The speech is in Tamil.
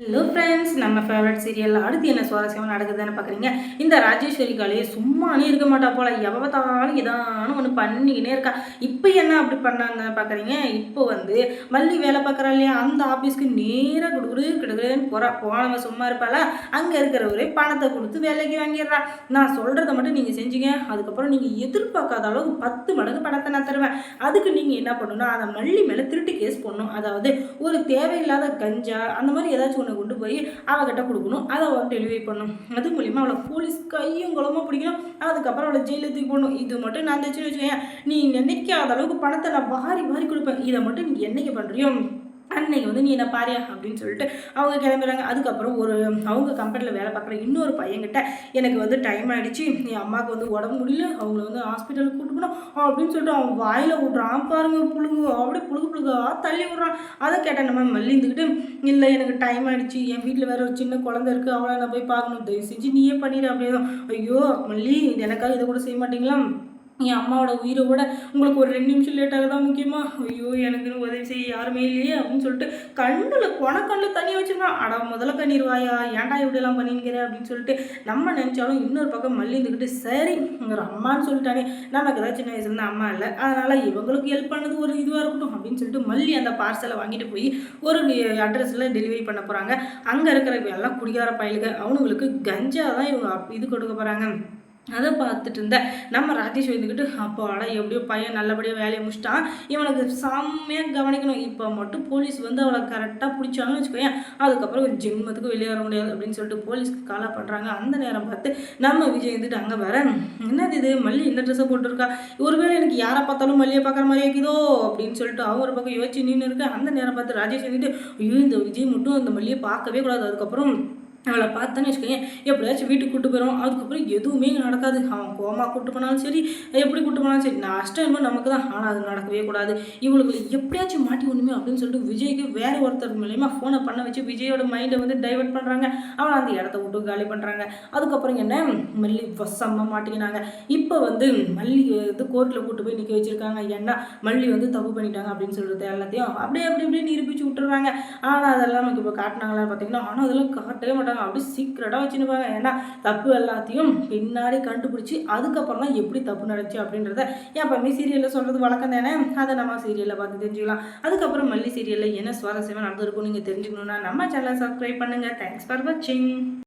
ஹலோ ஃப்ரெண்ட்ஸ் நம்ம ஃபேவரட் சீரியல் அடுத்து என்ன சுவாரஸ்யமாக நடக்குதுன்னு பார்க்குறீங்க இந்த ராஜேஸ்வரி காலையே சும்மானே இருக்க மாட்டா போல. எவ பார்த்தாலும் ஏதானும் ஒன்று பண்ணிக்கினே இருக்கா. இப்போ என்ன அப்படி பண்ணாங்கன்னு பார்க்குறீங்க இப்போ வந்து மல்லி வேலை பார்க்குறா இல்லையா? அந்த ஆஃபீஸ்க்கு நேராக கொடுக்குடு கிடுக்குன்னு போகிறா போனவன் சும்மா இருப்பாளா? அங்கே இருக்கிறவரே பணத்தை கொடுத்து வேலைக்கு வாங்கிடுறா. நான் சொல்கிறத மட்டும் நீங்கள் செஞ்சுங்க. அதுக்கப்புறம் நீங்கள் எதிர்பார்க்காத அளவுக்கு பத்து மடங்கு பணத்தை நான் தருவேன். அதுக்கு நீங்கள் என்ன பண்ணணும்னா அதை மல்லி மேலே திருட்டு கேஸ் பண்ணணும் அதாவது ஒரு தேவையில்லாத கஞ்சா அந்த மாதிரி ஏதாச்சும் ஒன்று கொண்டு போய் அவகிட்ட கொடுக்கணும். அதை அவள் டெலிவரி பண்ணணும். அது மூலிமா அவளை போலீஸ் கையும் குளமாக பிடிக்கணும். அதுக்கப்புறம் அவளை ஜெயிலத்துக்கு போகணும். இது மட்டும் நான் தச்சுன்னு வச்சுக்கேன் நீ நினைக்காத அளவுக்கு பணத்தை நான் வாரி வாரி கொடுப்பேன். இதை மட்டும் நீ என்னைக்கு பண்ணுறியோ அன்னைக்கு வந்து நீ என்ன பாரியா அப்படின்னு சொல்லிட்டு அவங்க கிளம்புறாங்க. அதுக்கப்புறம் ஒரு அவங்க கம்பெனியில் வேலை பார்க்குற இன்னொரு பையன்கிட்ட எனக்கு வந்து டைம் ஆகிடுச்சு என் அம்மாவுக்கு வந்து உடம்பு முடியல அவங்கள வந்து ஹாஸ்பிட்டலுக்கு கூட்டு போனோம் அப்படின்னு சொல்லிட்டு அவன் வாயில் விட்றான். பாருங்க புழுங்கு அப்படியே புழுகு புழுகா தள்ளி விட்றான். அதை கேட்டேன் நம்ம மல்லிந்துக்கிட்டு இல்லை எனக்கு டைம் ஆகிடுச்சு என் வீட்டில் வேறு ஒரு சின்ன குழந்தை இருக்குது அவளை நான் போய் பார்க்கணும். தயவு செஞ்சு நீயே பண்ணிடு அப்படியே ஐயோ மல்லி எனக்காக இதை கூட செய்ய மாட்டீங்களா? என் அம்மாவோட உயிரை விட உங்களுக்கு ஒரு ரெண்டு நிமிஷம் லேட்டாக தான் முக்கியமாக ஐயோ எனக்குன்னு உதவி செய்ய யாருமே இல்லையே அப்படின்னு சொல்லிட்டு கண்ணில் கொணக்கண்ணில் தண்ணி வச்சுருக்கான். அட முதல்ல கண்ணீர் வாயா ஏன்டா இப்படிலாம் பண்ணிங்கிற அப்படின்னு சொல்லிட்டு நம்ம நினச்சாலும் இன்னொரு பக்கம் மல்லிந்துக்கிட்டு சரி உங்கள் அம்மான்னு சொல்லிட்டானே. நமக்கு ஏதாவது சின்ன வயசுல அம்மா இல்லை. அதனால் இவங்களுக்கு ஹெல்ப் பண்ணது ஒரு இதுவாக இருக்கட்டும் அப்படின்னு சொல்லிட்டு மல்லி அந்த பார்சலை வாங்கிட்டு போய் ஒரு அட்ரஸில் டெலிவரி பண்ண போகிறாங்க அங்கே இருக்கிற எல்லாம் குடிகார பயலுக அவனுங்களுக்கு கஞ்சா தான் இவங்க இது கொடுக்க போகிறாங்க அதை பார்த்துட்டு இருந்தேன் நம்ம ராஜேஷ் வந்துக்கிட்டு அப்பாடா எப்படியோ பையன் நல்லபடியாக வேலையை முடிச்சிட்டான். இவனுக்கு செம்மையாக கவனிக்கணும். இப்போ மட்டும் போலீஸ் வந்து அவளை கரெக்டாக பிடிச்சாங்கன்னு வச்சுக்கோயேன். அதுக்கப்புறம் ஒரு ஜென்மத்துக்கு வெளியே வர முடியாது அப்படின்னு சொல்லிட்டு போலீஸ்க்கு காலாக பண்ணுறாங்க அந்த நேரம் பார்த்து நம்ம விஜய் வந்துட்டு அங்கே வர என்னது இது? மல்லி இந்த ட்ரெஸ்ஸை போட்டிருக்கா? ஒருவேளை எனக்கு யாரை பார்த்தாலும் மல்லியை பார்க்குற மாதிரி இருக்குதோ அப்படின்னு சொல்லிட்டு அவங்க ஒரு பக்கம் யோசிச்சு நின்று இருக்கு. அந்த நேரம் பார்த்து ராஜேஷ் வந்துட்டு ஐயோ இந்த விஜய் மட்டும் அந்த மல்லியை பார்க்கவே கூடாது. அதுக்கப்புறம் அவளை பார்த்தோன்னு வச்சுக்கோங்க எப்படியாச்சும் வீட்டுக்கு கூட்டு போயிடும் அதுக்கப்புறம் எதுவுமே நடக்காது. அவன் கோமா கூட்டு போனாலும் சரி எப்படி கூட்டு போனாலும் சரி நஷ்டம் என்னமோ நமக்கு தான் ஆனால் அது நடக்கவே கூடாது. இவளுக்கு எப்படியாச்சும் மாட்டி ஒன்றுமே அப்படின்னு சொல்லிட்டு விஜய்க்கு வேற ஒருத்தர் மூலயமா ஃபோனை பண்ண வச்சு விஜயோட மைண்டை வந்து டைவெர்ட் பண்ணுறாங்க அவளை அந்த இடத்த விட்டு காலி பண்ணுறாங்க அதுக்கப்புறம் என்ன? மல்லி வசமாக மாட்டிக்கினாங்க. இப்போ வந்து மல்லி வந்து கோர்ட்டில் கூட்டு போய் நிற்க வச்சுருக்காங்க. ஏன்னா மல்லி வந்து தப்பு பண்ணிட்டாங்க அப்படின்னு சொல்கிறது எல்லாத்தையும் அப்படியே அப்படி இப்படி நிரூபிச்சு விட்டுறாங்க. ஆனால் அதெல்லாம் நமக்கு இப்போ காட்டினாங்களான்னு பார்த்தீங்கன்னா ஆனால் அதெல்லாம் காட்டவே மாட்டாங்க. அப்படி சீக்கிரட்டாக வச்சுருப்பாங்க ஏன்னா தப்பு எல்லாத்தையும் பின்னாடி கண்டுபிடிச்சி அதுக்கப்புறம் தான் எப்படி தப்பு நடந்துச்சு அப்படின்றத எப்பவுமே சீரியலில் சொல்கிறது வழக்கம் தானே? அதை நம்ம சீரியலில் பார்த்து தெரிஞ்சுக்கலாம். அதுக்கப்புறம் மல்லி சீரியலில் என்ன சுவாரஸ்யமாக நடந்திருக்கும் நீங்கள் தெரிஞ்சுக்கணுன்னா நம்ம சேனலை சப்ஸ்கிரைப் பண்ணுங்கள் தேங்க்ஸ் ஃபார் வாட்சிங்